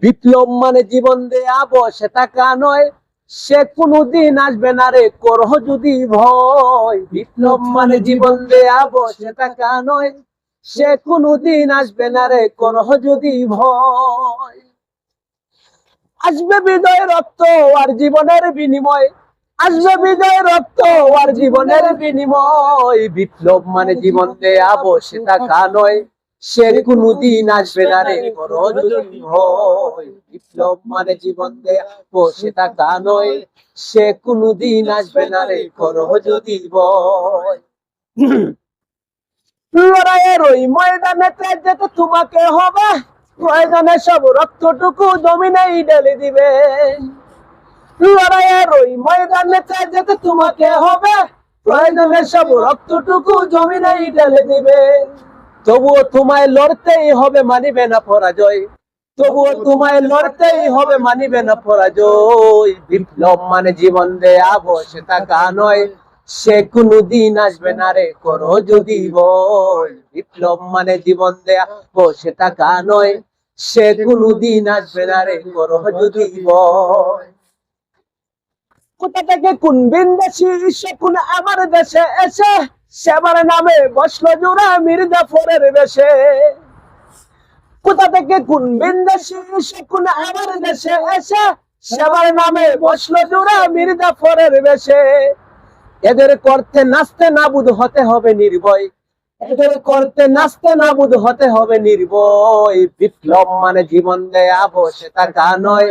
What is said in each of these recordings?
বিপ্লব মানে জীবন দেয়া বসে টাকা নয়। সে কোনদিন আসবে না রে, করহ যদি ভয়। বিপ্লব মানে জীবন দেয়া বসে টাকা নয়। সে কোনদিন আসবে না রে, করহ যদি ভয়। আসবে বিজয় রক্ত আর জীবনের বিনিময়। আসবে বিজয় রক্ত আর জীবনের বিনিময়। বিপ্লব মানে জীবন দেয়া বসে টাকা নয়। সে কোনদিন আসবে না রে বিপ্লব মানে জীবন বসে নয়। সে কোনদিন আসবে না রে করো যদি ভয় লড়াইয়ের ওই ময়দানে যেতে তোমাকে হবে। প্রয়োজনে সব রক্তটুকু জমিনেই ঢেলে দিবে। লড়াইয়ের ওই ময়দানে যেতে তোমাকে হবে। প্রয়োজনে সব রক্তটুকু জমিনেই ঢেলে দিবে। তবুও তোমায় লড়তেই হবে, মানিবে না পরাজয়। তবুও তোমায় লড়তেই হবে, মানিবে না পরাজয়। বিপ্লব মানে জীবন দেয়া বসে থাকা নয়। সে কোনদিন আসবে না রে করো যদি বই বিপ্লব মানে জীবন দেয়া বসে থাকা নয়। সে কোনদিন আসবে না রে করো যদি বই কোথা থেকে কোন বিন্দেশি সে কোন আমার দেশে এসে সেবার নামে বসল জোড়া মির্জাফরের বেশে। কোথা থেকে কোন বিন্দেশি সে কোন আমার দেশে এসে সেবার নামে বসল জোড়া মির্জাফরের বেশে। এদের করতে নাচতে নাবুদ হতে হবে নির্ভয়। এদের করতে নাচতে নাবুদ হতে হবে নির্ভয়। বিপ্লব মানে জীবন দেয়া বসে থাকা নয়।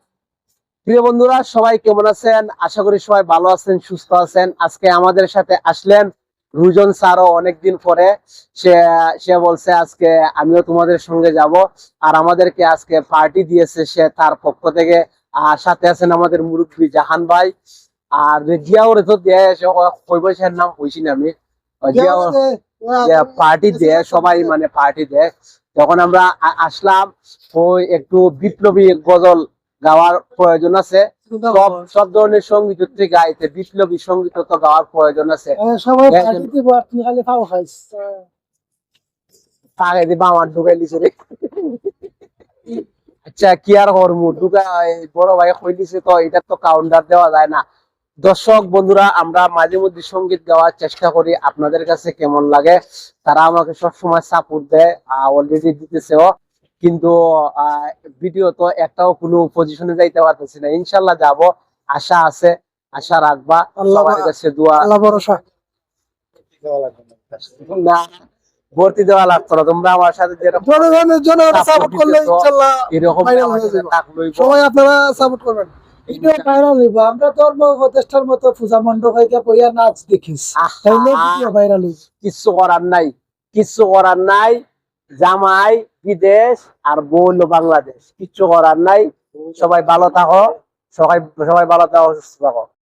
প্রিয় বন্ধুরা সবাই কেমন আছেন? আশা করি সবাই ভালো আছেন সুস্থ আছেন। আজকে আমাদের সাথে আসলেন রুজন স্যারও অনেকদিন পরে। সে সে বলছে আজকে আমিও তোমাদের সঙ্গে যাব। আর আমাদেরকে আজকে পার্টি দিয়েছে সে তার পক্ষ থেকে। আর সাথে আছেন আমাদের মুরব্বী জাহান ভাই। আর জিয়াওরে তো দেয় কৈবসের নাম কইছি না আমি। জিয়াও পার্টি দেয় সবাই মানে পার্টি দেয়। তখন আমরা আসলাম ওই একটু বিপ্লবী গজল গাওয়ার প্রয়োজন আছে। সব সব ধরনের সংগীত থেকে গাইতে বিপ্লবী সংগীত তো গাওয়ার প্রয়োজন আছে। সবাই পার্টি দিব আর তুই খালি পাও খাইস তাকে দিবা আমার ঢুকাই দিছে রে। আচ্ছা কি আর হরমু ঢুকা বড় ভাই কই দিছে তো? এটা তো কাউন্টার দেওয়া যায় না। দর্শক বন্ধুরা আমরা মাঝে মধ্যে সংগীত গাওয়ার চেষ্টা করি। আপনাদের কাছে কেমন লাগে? তারা আমাকে সবসময় সাপোর্ট দেয়। অলরেডি দিতেছেও। কিন্তু ভিডিও তো একটাও কোনো পজিশনে যাইতে পারতেছি না। ইনশাল্লাহ যাব। আশা আছে আশা রাখবা। কাছে দোয়া। আল্লাহ ভরসা। না ভর্তি দেওয়া লাগতো না। তোমরা আমার সাথে যেরকম জনগণের জন্য সাপোর্ট করলে ইনশাআল্লাহ এরকম Viral আমার সাথে যাবে। থাকলোই বল। সবাই আপনারা সাপোর্ট করবেন। ভাইরাল হইব। আমরা ধর্ম প্রতিষ্ঠার মতো পূজা মণ্ডপ হইতে বইয়া নাচ দেখিস। তাইলে ভিডিও ভাইরাল হইব। কিচ্ছু করার নাই। কিচ্ছু করার নাই। জামাই বিদেশ আর বউ হলো বাংলাদেশ। কিচ্ছু করার নাই। সবাই ভালো থাকো। সবাই সবাই ভালো থাকো, সুস্থ থাকো।